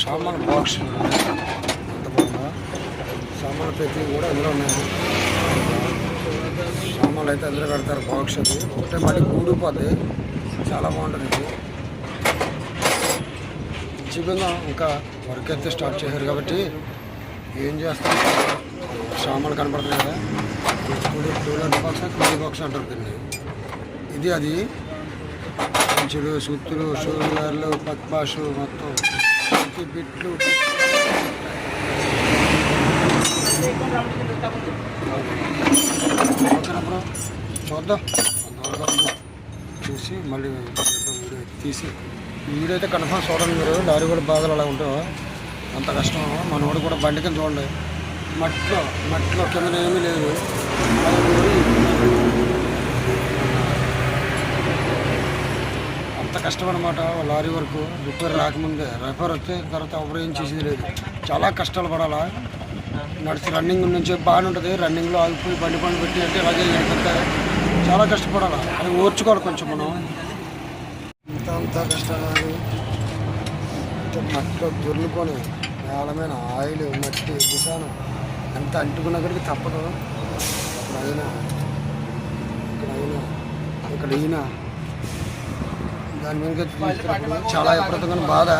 సామాన్ బాక్స్ సామాన్ ప్రతి కూడా అందులో ఉన్నాయి. సామాన్లు అయితే అందులో పెడతారు బాక్స్ అది. ఒకటే మళ్ళీ కూడిపోద్ది చాలా బాగుంటుంది ఇది. చిన్నగా ఇంకా వర్క్ అయితే స్టార్ట్ చేశారు కాబట్టి ఏం చేస్తాం? సామాన్లు కనపడుతుంది కదా. Two two box three box అంటారు దీన్ని. ఇది అది. పంచులు సుత్తులు షోల్డర్లు పక్పాషు మొత్తం. ప్రతి బిట్లు. చూద్దాం. చూసి మళ్ళీ వీడియో తీసి వీడియో అయితే కన్ఫర్మ్ చూడండి మీరు. దారి కూడా బాధలు అలా ఉంటావు అంత కష్టం మనోడు కూడా బండి కింద చూడండి. మట్లో మట్లో కింద ఏమీ లేదు అది ఊరి అంత కష్టం అనమాట లారీ వరకు రిపేర్ రాకముందే. రిపేర్ వస్తే తర్వాత ఎవరు ఏం చేసేది లేదు. చాలా కష్టాలు పడాలా. నడిచి రన్నింగ్ నుంచి బాగానే ఉంటుంది. రన్నింగ్లో ఆగిపోయి బండి పని పెట్టి అంటే ఇలాగే లేకపోతే చాలా కష్టపడాలి. అది ఓర్చుకోవాలి కొంచెం మనం. ఇంత అంత కష్టాలు. మట్టిలో దొర్లుకొని నేలమైన ఆయిల్ మట్టి దిశాను ఎంత అంటుకున్నక్కడికి తప్పదు. అక్కడ అయినా ఇక్కడ అయినా ఇక్కడ అయినా దాని మీద చాలా విపరీతంగా బాధ.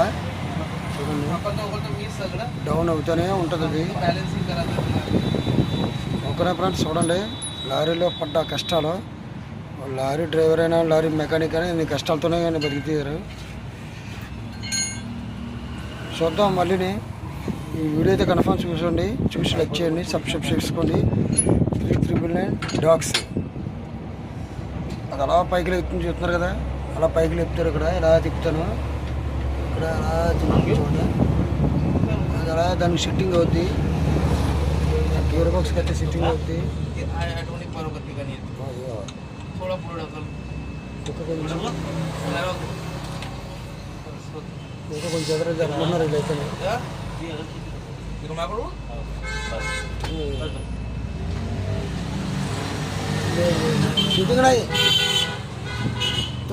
చూడండి. డౌన్ అవుతూనే ఉంటుంది అది. ఒకరే ఫ్రెండ్స్ చూడండి. లారీలో పడ్డ కష్టాలు. లారీ డ్రైవర్ అయినా లారీ మెకానిక్ అయినా ఇన్ని కష్టాలతోనే కానీ బతికితీయారు. చూద్దాం మళ్ళీని. ఈ వీడియో అయితే కన్ఫర్మ్ చూసండి చూసి లైక్ చేయండి. సబ్స్క్రైబ్ చేసుకోండి. త్రీ త్రిబుల్ నైన్ డాగ్స్ అది అలా పైకి లేపుతుంది చూస్తున్నారు కదా. అలా పైకి లేపుతారు ఇక్కడ ఇలా తిప్పుతాను? ఇక్కడ అలా చూడండి. అది అలా దానికి సిట్టింగ్ అవుద్ది. గేర్ బాక్స్ అయితే సిట్టింగ్ అవుద్ది. ఇంకా కొంచెం ఎదురు జరుగుతున్నారు వీళ్ళైతే. షూటింగ్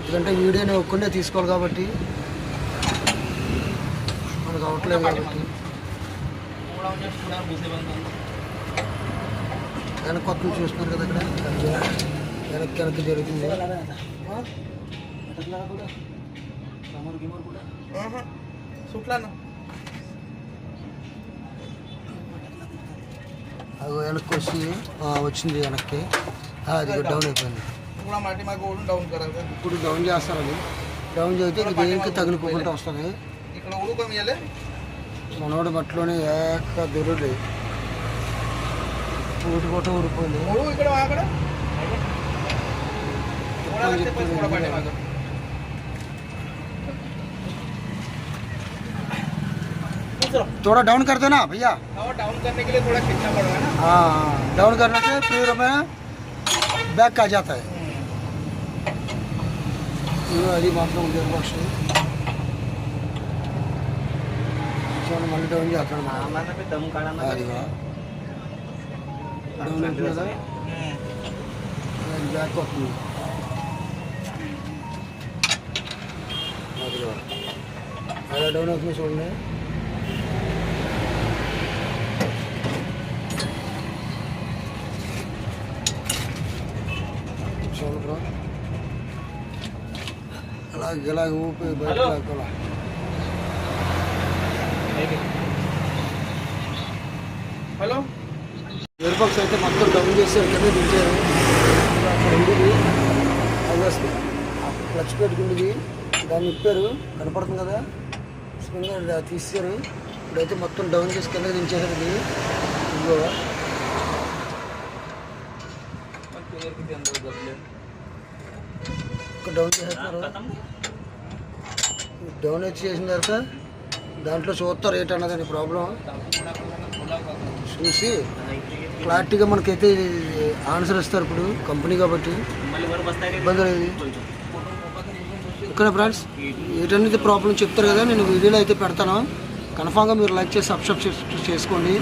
ఎందుకంటే వీడియో నేను ఒక్కనే తీసుకోవాలి కాబట్టి. మనకు అవట్లేదు కాబట్టి. వెనక్కి కొత్త చూస్తున్నారు కదా ఇక్కడ వెనక్కి వెనక్కి జరుగుతుంది. అది వెనక్కి వచ్చి వచ్చింది వెనక్కి. ఆ, అది డౌన్ అయిపోయింది थोडा माटी मागे ओढून डाऊन करायचं ఇప్పుడు డౌన్ చేస్తారు అది డౌన్ చేస్తే ఇది దేనికి తగిలిపోకుండా వస్తుంది इकडं ओढू कमी आले మనోడు మట్టిలోనే ఏక దొరుడు ఊటి కొట్ట ఊడిపోయింది ओढू इकडं माझ्याकडं थोडा लागते पण थोडा पाठी मागं थोड़ा डाउन कर देना भैया हवा डाऊन करने के लिए थोड़ा खींचना पड़ेगा ना हाँ डाउन करने से फिर में बैग का जाता है हरी माता बख्श मला डोन जातो आम्हाला बी दम काढा ना अरे वा डोन आपल्याला बॅक ऑफ यू अरे डोन ऑफ मी सोडणे ఇలా ఊపి బయట హలో ఎయిర్ బాక్స్ అయితే మొత్తం డబ్బులు చేసి కింద దించారు అక్కడ ఉండేది అది క్లచ్ దాన్ని ఇప్పారు కనపడుతుంది కదా స్ప్రింగ్ తీసారు ఇప్పుడైతే మొత్తం డౌన్ చేసి కింద దించేసారు ఇది ఇంకో డౌన్ చేసేస్తారు డౌన్ వచ్చి చేసిన తర్వాత దాంట్లో చూస్తారు ఏంటన్నదని ప్రాబ్లం చూసి క్లారిటీగా మనకైతే ఆన్సర్ ఇస్తారు ఇప్పుడు కంపెనీ కాబట్టి. ఇబ్బంది లేదు. ఓకేనా ఫ్రెండ్స్ ఏంటనేది ప్రాబ్లం చెప్తారు కదా నేను వీడియోలో అయితే పెడతాను. కన్ఫామ్గా మీరు లైక్ చేసి సబ్స్క్రైబ్ చేసుకోండి.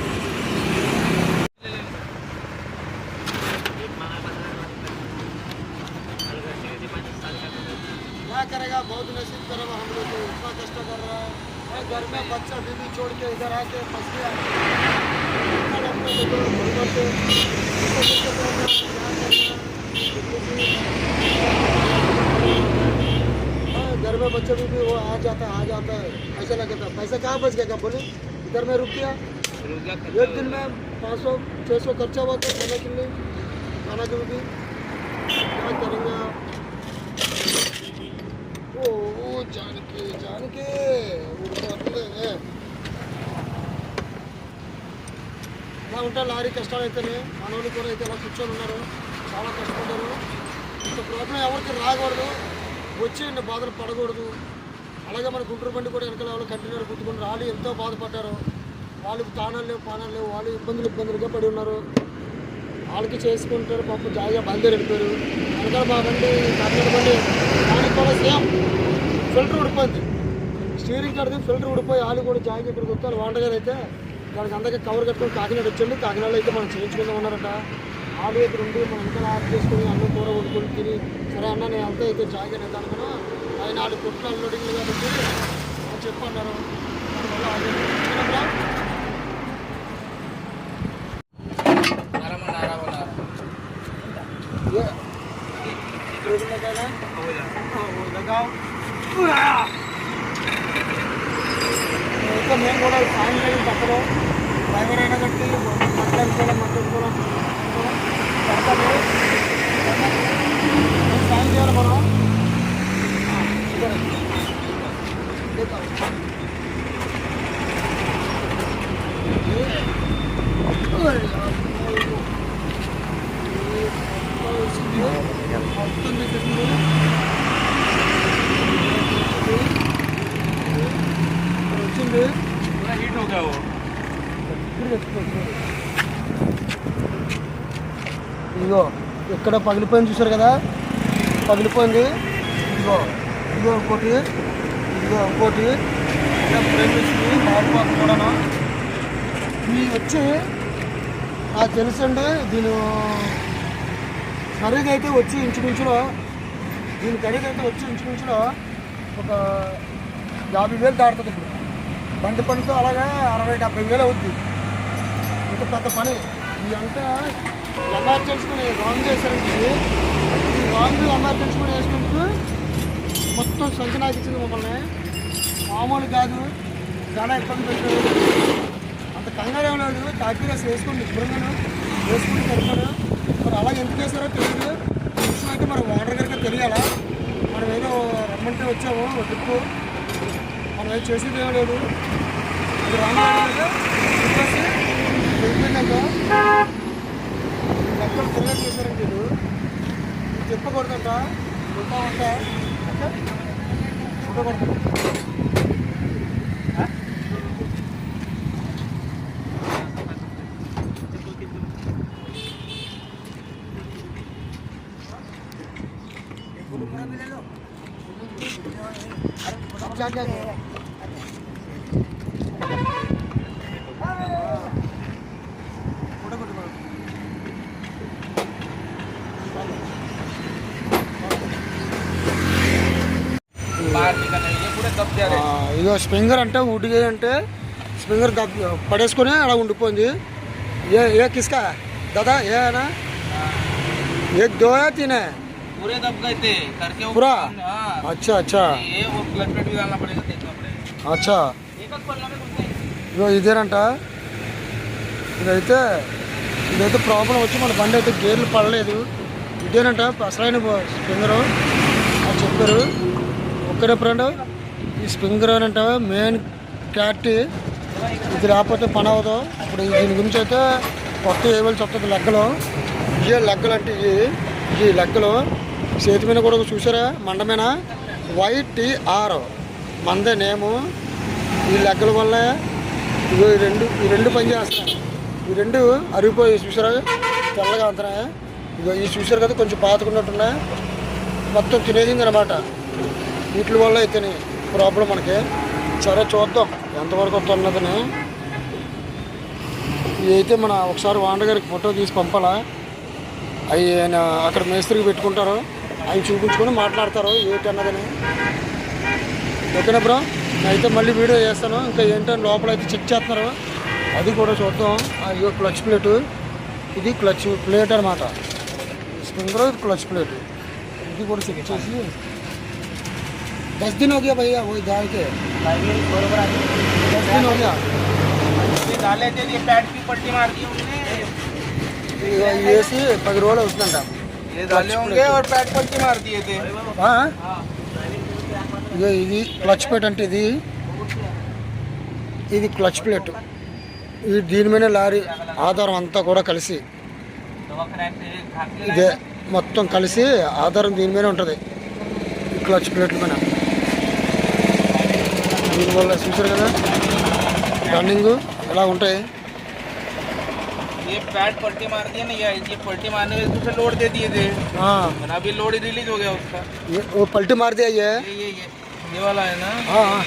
हाँ, घर में बच्चों में भी वो आ जाता आ जाता है। ऐसा लगता है पैसा कहाँ बच गया बोले, इधर में रुक गया। एक दिन में पाँच सौ छः सौ खर्चा हुआ था खाना के लिए। खाना के भी। क्या करेंगे आप? ओ जान के जान के అలా ఉంటే లారీ కష్టాలు అయితేనే మనోళ్ళు కూడా అయితే ఇలా కూర్చొని ఉన్నారు. చాలా కష్టపడ్డారు. ఇంత ప్రాబ్లం ఎవరికి రాకూడదు. వచ్చి ఇన్ని బాధలు పడకూడదు. అలాగే మన గుంటూరు బండి కూడా వెనకాల వాళ్ళు కంటిన్యూ గుర్తుకుని వాళ్ళు ఎంతో బాధపడ్డారు. వాళ్ళకి తానాలు లేవు పానాలు లేవు. వాళ్ళు ఇబ్బందులు ఇబ్బందులుగా పడి ఉన్నారు. వాళ్ళకి చేసుకుంటారు పాపం జాగా బయలుదేరి వెళ్ళిపోయారు. వెనకాల మా బండి కర్ణాటక బండి దానికి కూడా సేమ్ ఫిల్టర్ ఉడిపోయింది స్టీరింగ్ కడితే ఫిల్టర్ ఉడిపోయి వాళ్ళు కూడా జాగా ఇక్కడికి వస్తారు. వాండగారు అయితే దానికి అందరికీ కవర్ కట్టుకొని కాకినాడ వచ్చండి కాకినాడలో అయితే మనం చేయించుకుందాం ఉన్నారట వాళ్ళు ఇక్కడ ఉండి మనం వెనకాల ఆఫ్ చేసుకొని అన్నం కూర వండుకొని తిని సరే అన్న నేను అంతా అయితే నేను అనుకున్నా ఆయన నాలుగు కొట్లు అన్లోడింగ్ కాబట్టి చెప్పన్నారు. దానివల్ల చెప్తే మేము కూడా సాయంత్రం పక్కన డ్రైవర్ అయినా కట్టి మాట్లాడుకోవడం మాట్లాడుకోవడం పడతాను సాయం చేయాలి మనం మొత్తం పెట్టేసింది వచ్చింది पूरा हीट हो गया वो ఇప్పుడు తెచ్చుకోవచ్చు. ఇదిగో ఇక్కడ పగిలిపోయింది చూసారు కదా పగిలిపోయింది ఇదిగో ఇదిగో ఇంకోటి ఇదిగో ఇంకోటి ఇలా బ్రేక్ వచ్చింది మారిపోతుంది కూడాను ఇవి వచ్చి నాకు తెలుసండి దీని ఖరీదు అయితే వచ్చి ఇంచుమించులో దీని ఖరీదు అయితే వచ్చి ఇంచుమించులో ఒక యాభై వేలు దాడుతుంది ఇప్పుడు బండి పనితో అలాగే అరవై డెబ్బై వేలు అవుద్ది. ఇంత పెద్ద పని. ఇదంతా అంతా ఎమర్జెన్సీ రాంగ్ చేశారండి? ఈ రాంగ్ ఎమర్జెన్సీ కూడా వేసుకుంటూ మొత్తం సంచి ఇచ్చింది మమ్మల్ని. మామూలు కాదు. చాలా ఇబ్బంది పెట్టారు. అంత కంగారు ఏమన్నాడు లేదు. అసలు వేసుకుని నిబ్బరంగాను వేసుకుని పెడతారు మరి అలా ఎందుకు వేసారో తెలియదు. ఈ విషయం అయితే మరి ఓనర్ గారికి తెలియాలా? మనం ఏదో రమ్మంటే వచ్చాము ట్రిప్పు మనం చేసేది ఏం లేదు. ఇది రాంగ్ వెళ్ళిపోయినాక లెక్కలు చేశారండి వీళ్ళు చెప్పకూడదంట. ఉంటా ఉంటా. ఉండకూడదు స్ప్రింగర్ అంటే ఉడిగా అంటే స్ప్రింగర్ దబ్ పడేసుకొని అలా ఉండిపోయింది ఏ ఏ కిస్కా దాదా ఏ అనా एक दो है तीन है पूरे दब गए थे करके वो पूरा? हाँ अच्छा अच्छा ये वो ब्लड ब्लड भी डालना पड़ेगा देखना पड़ेगा अच्छा एक एक पल्ला में घुस गए ఇగో ఇదేనంట ఇదైతే ఇదైతే ప్రాబ్లం వచ్చి మన బండి అయితే గేర్లు పడలేదు ఇదేనంట అసలైన స్ప్రింగరు అని చెప్పారు ఒక్కడే ఫ్రెండ్ ఈ స్ప్రింగర్ అంటే మెయిన్ క్యాట్ ఇది. లేకపోతే పని అవ్వదు. ఇప్పుడు దీని గురించి అయితే కొత్త ఏవల్సి వస్తుంది లెక్కలు. ఇవి లెక్కలు అంటే ఇవి ఈ లెక్కలు చేతి మీద కూడా చూసారా? మండమైన వైటీఆర్ మందే నేము. ఈ లెక్కల వల్ల ఇవి రెండు ఈ రెండు పని చేస్తున్నాయి. ఈ రెండు అరిగిపోయి చూసారా? తెల్లగా అంతనే ఇగో ఈ చూసారు కదా కొంచెం పాతుకున్నట్టున్నాయి మొత్తం తినేసింది అనమాట వీటి వల్ల అయితేనే ప్రాబ్లం మనకి. సరే చూద్దాం ఎంతవరకు వస్తున్నదని. ఇదైతే మన ఒకసారి వాండర్ గారికి ఫోటో తీసి పంపాలా? అవి ఆయన అక్కడ మేస్త్రికి పెట్టుకుంటారు. ఆయన చూపించుకొని మాట్లాడతారు ఏంటి అన్నదని ఓకేనా బ్రో? అయితే మళ్ళీ వీడియో చేస్తాను. ఇంకా ఏంటని లోపల అయితే చెక్ చేస్తున్నారు. అది కూడా చూద్దాం. అయ్యో క్లచ్ ప్లేటు. ఇది క్లచ్ ప్లేట్ అనమాట స్ప్రింగర్ క్లచ్ ప్లేట్. ఇది కూడా చెక్ చేసి दस दिन हो गया भैया वही गाय के दस दिन हो गया ये डाले थे ये पैड की पट्टी मार दी हमने ఇక ఇవి వేసి పది రోజులు అవుతుందంట ये डाले होंगे और पैड पट्टी मार दिए थे ఆ? ఇక ఇది క్లచ్ ప్లేట్ అంటే ఇది ఇది క్లచ్ ప్లేట్ ఇది దీని మీద లారీ ఆధారం అంతా కూడా కలిసి दवा क्रैक थे खाते ఇదే మొత్తం కలిసి ఆధారం దీని మీద ఉంటుంది ఈ క్లచ్ ప్లేట్ల మీద దీనివల్ల చూసారు కదా రన్నింగ్ ఎలా ఉంటాయి ये पैड पट्टी मार दिए ना ये ये पट्टी मारने में दूसरे लोड दे दिए थे ఆ, मैंने अभी लोड रिलीज हो गया उसका ये- वो पलटी मार दिया ये ये ये ये ये वाला है ना हाँ हाँ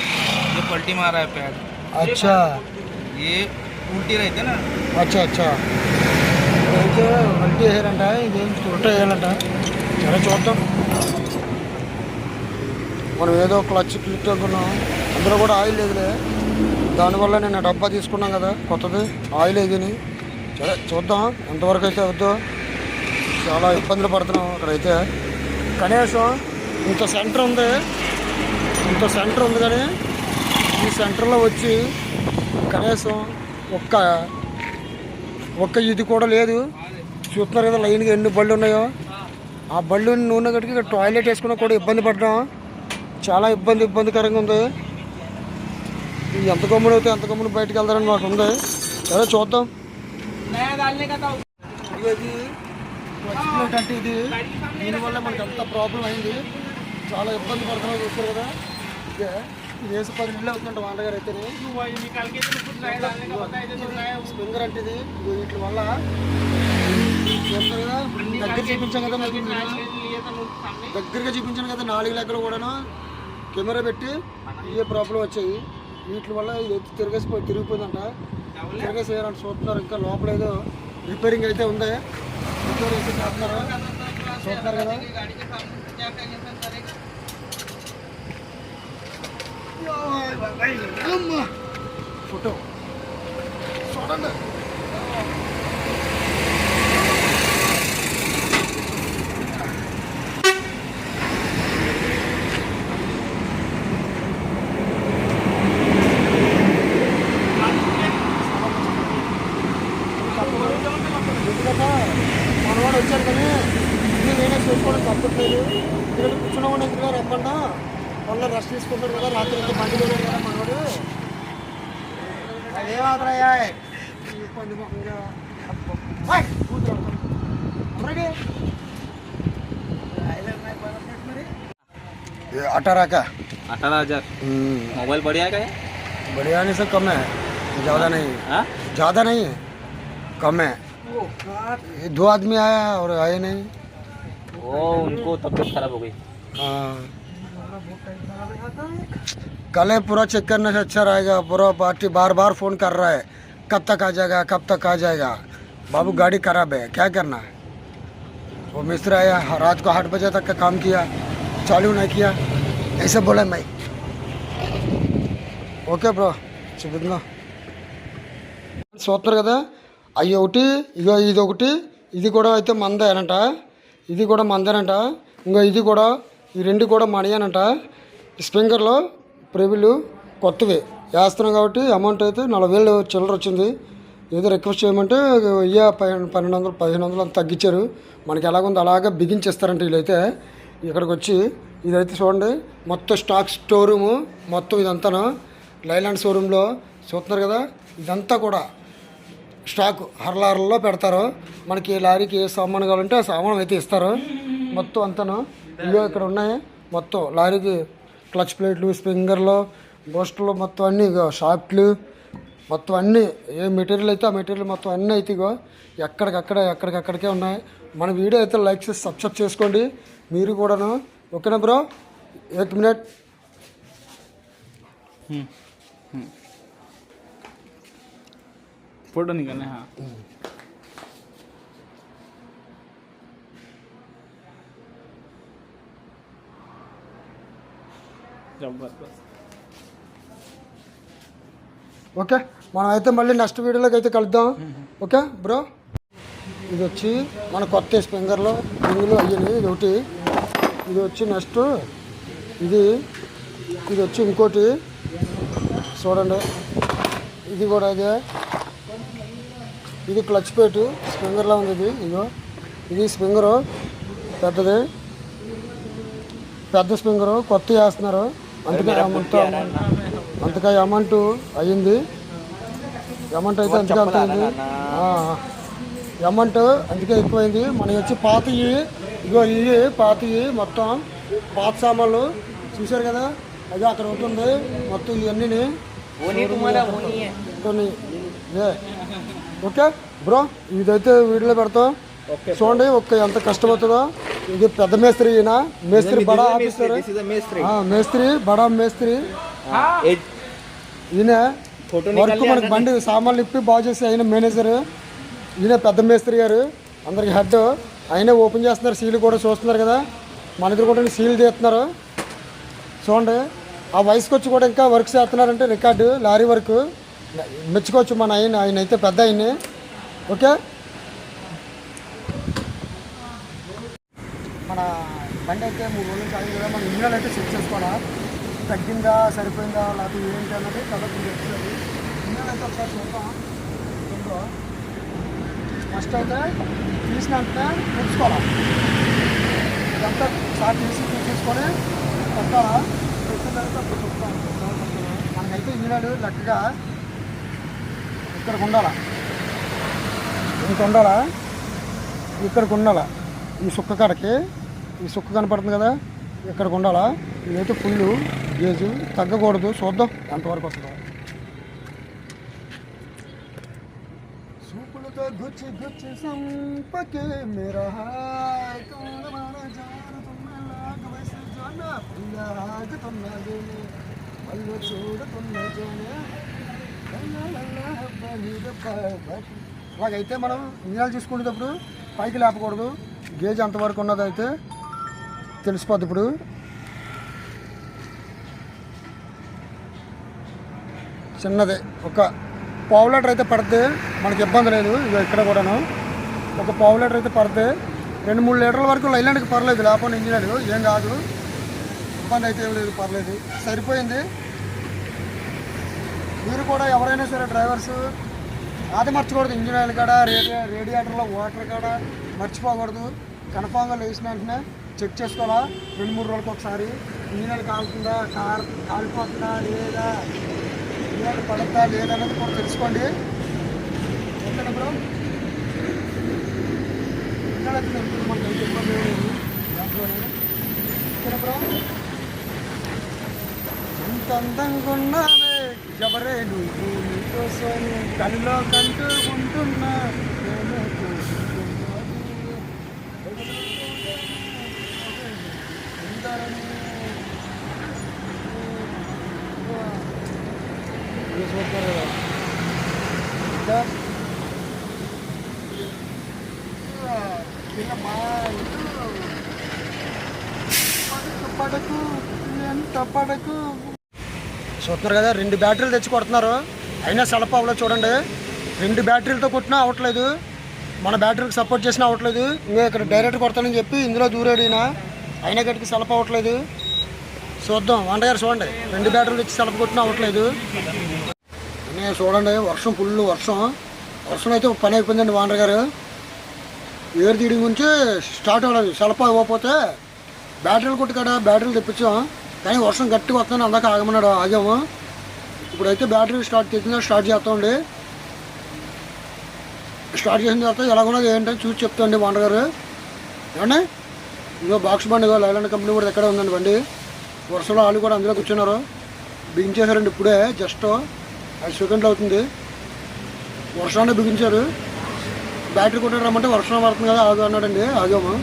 ये पल्टी मारा है पैड अच्छा ये उल्टी रहते ना అచ్చా అచ్చా అయితే మల్టీ వేయాలంట ఇదేం ఉల్టా వేయాలంట సరే చూద్దాం మనం ఏదో క్లచ్ క్లిక్ అనుకున్నాం అందులో కూడా ఆయిల్ లేదులే. దానివల్ల నేను ఆ డబ్బా తీసుకున్నాం కదా కొత్తది. ఆయిల్ ఏదిని సరే చూద్దాం. ఎంతవరకు అయితే వద్దు. చాలా ఇబ్బందులు పడుతున్నాం అక్కడైతే. కనీసం ఇంత సెంటర్ ఉంది. ఇంత సెంటర్ ఉంది కానీ ఈ సెంటర్లో వచ్చి కనీసం ఒక్క ఒక్క ఇది కూడా లేదు. చూస్తున్నారు కదా లైన్గా ఎన్ని బళ్ళు ఉన్నాయో. ఆ బళ్ళు నూనె గడికి టాయిలెట్ వేసుకున్నా కూడా ఇబ్బంది పడ్డాం చాలా ఇబ్బంది ఇబ్బందికరంగా ఉంది. ఎంత కొమ్ముడు అయితే ఎంత కొమ్ముడు బయటకు వెళ్తారని మాకు ఉంది. సరే చూద్దాం. అంటే ఇది. దీనివల్ల మనకి ఎంత ప్రాబ్లం అయింది. చాలా ఇబ్బంది పడుతున్నాం చూస్తారు కదా. ఇదే వేసి పది నీళ్ళు అవుతుందంట వాళ్ళగారు అయితే స్ప్రింగర్ అంటే ఇది. వీటి వల్ల దగ్గర చూపించాం కదా మీకు దగ్గరగా చూపించాను కదా నాలుగు లెక్కలు కూడాను. కెమెరా పెట్టి ఇవే ప్రాబ్లం వచ్చాయి. వీటి వల్ల ఇది వచ్చి తిరిగిపోయిందంట తిరిగిపోయిందంట. తిరిగేసేయాలని చూస్తున్నారు. ఇంకా లోపల ఏదో రిపేరింగ్ అయితే ఉంది. రిపేర్ చేస్తున్నారు. కదా. ఫోటో. చూడండి. अठारह का। अठारह हज़ार। मोबाइल बढ़िया का है? बढ़िया नहीं सब कम है। ज़्यादा नहीं। है? हाँ ज़्यादा नहीं है। कम है। ये दो आदमी आया और आए नहीं। वो उनको तबीयत खराब हो गई। हाँ। कल है पूरा चेक करने से अच्छा रहेगा। पूरा पार्टी बार बार फ़ोन कर रहा है। कब तक आ जाएगा कब तक आ जाएगा? बाबू गाड़ी खराब है। क्या करना है? वो मिस्त्री आया रात को आठ बजे तक का काम किया। चालू नहीं किया। ऐसे बोला मैं ఓకే బ్రో చూపిద్దాం చూస్తారు కదా అవి ఒకటి ఇగో ఇది ఒకటి ఇది కూడా అయితే మందేనంట ఇది కూడా మందేనంట ఇంకో ఇది కూడా ఈ రెండు కూడా మడియానంట స్ప్రింగర్లో ప్రివిలు కొత్తవి వేస్తున్నాం కాబట్టి అమౌంట్ అయితే నలభై వేలు చిల్లర వచ్చింది ఏదో రిక్వెస్ట్ చేయమంటే వెయ్యి పన్నెండు పన్నెండు వందలు పదిహేను వందలు అంత తగ్గించారు మనకి ఎలాగుందో అలాగే బిగించేస్తారంట వీళ్ళైతే ఇక్కడికి వచ్చి ఇదైతే చూడండి మొత్తం స్టాక్ స్టోరూము మొత్తం ఇదంతాను? లైలాండ్ షోరూంలో చూస్తున్నారు కదా ఇదంతా కూడా స్టాక్ హర్లార్లో పెడతారు. మనకి లారీకి ఏ సామాన్ కావాలంటే ఆ సామాన్ అయితే ఇస్తారు. మొత్తం అంతాను. ఇవో ఇక్కడ ఉన్నాయి. మొత్తం లారీకి క్లచ్ ప్లేట్లు స్ప్రింగర్లు బూస్టర్లు మొత్తం అన్నీ ఇగో షాఫ్ట్లు మొత్తం అన్నీ ఏ మెటీరియల్ అయితే ఆ మెటీరియల్ మొత్తం అన్నీ అయితే ఇగో ఎక్కడికక్కడ ఎక్కడికక్కడికే ఉన్నాయి. మన వీడియో అయితే లైక్ చేసి సబ్స్క్రైబ్ చేసుకోండి. మీరు కూడాను ఓకేనా బ్రో एक मिनट फोटो निकालना है हाँ जबरदस्त ఓకే మనం అయితే మళ్ళీ నెక్స్ట్ వీడియోలోకి అయితే కలుద్దాం ఓకే బ్రో ఇది వచ్చి మన కొత్త స్ప్రింగర్లో రింగులు అయ్యాయి ఇది ఒకటి ఇది వచ్చి నెక్స్ట్. ఇది ఇది వచ్చి ఇంకోటి. చూడండి. ఇది కూడా అదే ఇది క్లచ్ పేటు స్ప్రింగర్లో ఉంది ఇది. ఇదిగో. ఇది స్ప్రింగరు. పెద్దది. పెద్ద స్ప్రింగరు. కొత్త వేస్తున్నారు. అందుకే అమౌంట్ అంతగా అమౌంట్ అయ్యింది. అమౌంట్ అయితే అంతగా అంత అయింది. అమౌంట్ అందుకే ఎక్కువైంది. మనకి వచ్చి పాతవి ఇగో ఇవి పాతవి మొత్తం పాత సామాన్లు చూశారు కదా? అది అక్కడ ఉంటుంది. మొత్తం ఇవన్నీ కొన్ని. ఓకే? బ్రో ఇదైతే వీడియోలో పెడతాం. చూడండి ఒక్క ఎంత కష్టమవుతుందో ఇది పెద్ద మేస్త్రి ఈయన. మేస్త్రి బడా ఆఫీసర్. ఆ, మేస్త్రి బడా మేస్త్రి. ఈయన వర్క్ మనకి బండి సామాన్లు ఇప్పి బాగు చేసి ఆయన మేనేజర్. ఈయన పెద్ద మేస్త్రి గారు. అందరికి హెడ్. ఆయనే ఓపెన్ చేస్తున్నారు సీల్ కూడా చూస్తున్నారు కదా. మన దగ్గర కూడా సీల్ తీస్తున్నారు. చూడండి ఆ వయసుకి వచ్చి కూడా ఇంకా వర్క్ చేస్తున్నారంటే రికార్డు లారీ వర్క్. మెచ్చుకోవచ్చు మన ఆయన ఆయన అయితే పెద్ద ఆయన్ని ఓకే? మన బండి అయితే మూడు రోజులు కాదు కదా మన ఇంజన్ అయితే చెక్ చేసుకోవాలా? తగ్గిందా సరిపోయిందా లేకపోతే ఏంటి అన్నది కదా చెప్తుంది అయితే ఒకసారి చూద్దాం. ఫస్ట్ అయితే తీసినంత వెంటనే ఎంత ఇదంతా ఒకసారి తీసి తీసుకొని పెట్టాలా పెట్టిన తర్వాత అప్పుడు చూస్తాం మనకైతే ఇంజన్ లెక్కగా ఇక్కడికి ఉండాలా? ఇంత ఉండాలా? ఇక్కడికి ఉండాలా? ఈ సుక్క కాడకి? ఈ సుక్క కనపడుతుంది కదా? ఇక్కడికి ఉండాలా? ఇదైతే ఫుల్ గేజు. తగ్గకూడదు. చూద్దాం ఎంతవరకు వస్తుందో. గుచ్చి గుచ్చి సంపకే మేరా హాయ్. కౌలమాన జారుతున్నలాగ వయసు జాన ప్రియాగుతున్నది మళ్ళీ చూడుతున్నది అయితే మనం ఇంజనాలు చూసుకునేటప్పుడు పైకి లేపకూడదు. గేజ్ ఎంతవరకు ఉన్నదైతే తెలిసిపోద్ది ఇప్పుడు. చిన్నదే. ఒక పావు లీటర్ అయితే పడితే మనకి ఇబ్బంది లేదు. ఇగో ఇక్కడ కూడాను. ఒక పావు లీటర్ అయితే పడితే రెండు మూడు లీటర్ల వరకు లైలాండ్కి పర్లేదు. లేకపోతే ఇంజనీర్ ఏం కాదు. ఇబ్బంది అయితే ఏం లేదు పర్లేదు. సరిపోయింది. మీరు కూడా ఎవరైనా సరే డ్రైవర్స్ అది మర్చిపోకూడదు ఇంజిన్ ఆయిల్ కాడ రేడియో రేడియేటర్లో వాటర్ కాడ మర్చిపోకూడదు. కన్ఫామ్గా లేచిన వెంటనే చెక్ చేసుకోవాలా? రెండు మూడు రోజులకు ఒకసారి ఇంజిన్ ఆయిల్ కాలుతుందా కార్ కాలిపోతుందా లేదా? డిమాండ్ పడతా పడుతుందా కూడా తెలుసుకోండి. ఓకేనా బ్రో? ఇంజిన్ ఆయిల్ అయితే ఇప్పుడు మనకి ఇబ్బంది లేదు దాంట్లోనే ఓకేనా బ్రో? ఎంత అందంగా ఉన్నావే ఎవరే నువ్వు నీకోసం కళ్ళలో కంటూ ఉంటున్నా. నేనే చూసుకుంటున్నాను. ఇది సూపర్ కదా. ఇంకా మా పడకు ఎంత పడకు చూస్తున్నారు కదా రెండు బ్యాటరీలు తెచ్చి కొడుతున్నారు. అయినా సెలప్ అవ్వలేదు చూడండి. రెండు బ్యాటరీలతో కొట్టినా అవ్వట్లేదు మన బ్యాటరీకి సపోర్ట్ చేసినా అవ్వట్లేదు ఇంకా ఇక్కడ డైరెక్ట్ కొడతానని చెప్పి ఇందులో దూరేడినా అయినా గట్టికి సెలప్ అవ్వట్లేదు. చూద్దాం. వంటగారు చూడండి. రెండు బ్యాటరీలు తెచ్చి సెలపు కొట్టినా అవ్వట్లేదు నేను చూడండి వర్షం ఫుల్ వర్షం. వర్షం అయితే పని అయిపోయిందండి వాండర్ గారు. ఏరు తీయడం గురించి స్టార్ట్ అవ్వలేదు సెలప్ అవ్వకపోతే బ్యాటరీలు కొట్టి కాడ బ్యాటరీలు తెప్పించాం. కానీ వర్షం గట్టిగా వస్తుందని అందాక ఆగమన్నాడు ఆగాము. ఇప్పుడైతే బ్యాటరీ స్టార్ట్ చేసిన స్టార్ట్ చేస్తామండి. స్టార్ట్ చేసిన తర్వాత ఎలాగున్నది ఏంటని చూసి చెప్తాండి వాండర్ గారు. ఏమండి? ఇంకో బాక్స్ బండి ఇదో లైలాండ్ కంపెనీ కూడా ఎక్కడ ఉందండి బండి. వర్షంలో వాళ్ళు కూడా అందులో కూర్చున్నారు. బిగించేశారండి ఇప్పుడే జస్ట్ ఐదు సెకండ్లు అవుతుంది. వర్షాన్ని బిగించారు. బ్యాటరీ కొట్టడం రమ్మంటే వర్షం పడుతుంది కదా ఆగు అన్నాడండి ఆగాము.